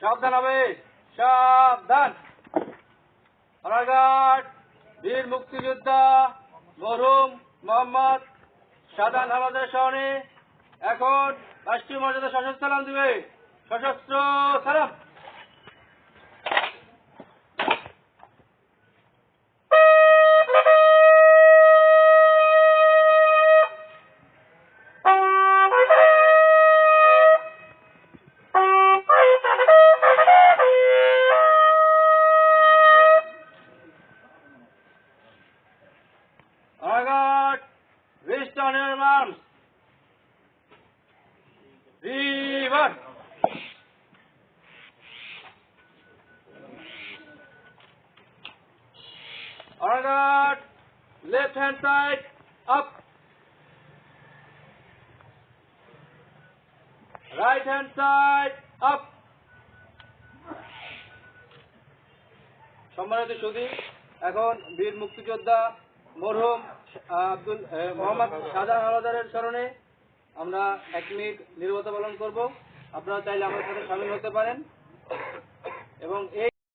সাবধান হবে, সাবধান। বীর মুক্তিযোদ্ধা মরহুম মোহাম্মদ সাদান হামাদের স্মরণে এখন রাষ্ট্রীয় মর্যাদা সশস্ত্র সালাম দিবে। সশস্ত্র সালাম। রিস্ট অন ইউর আর্মস রিভার অনারঘাট left hand side up right hand side up সম্মানিত সুদী এখন বীর মুক্তিযোদ্ধা মরহুম আব্দুল মোহাম্মদ শাহজাহান হাওলাদারের স্মরণে আমরা এক মিনিট নিরবতা পালন করব। আপনারা চাইলে আমার সাথে সামিল হতে পারেন। এবং এই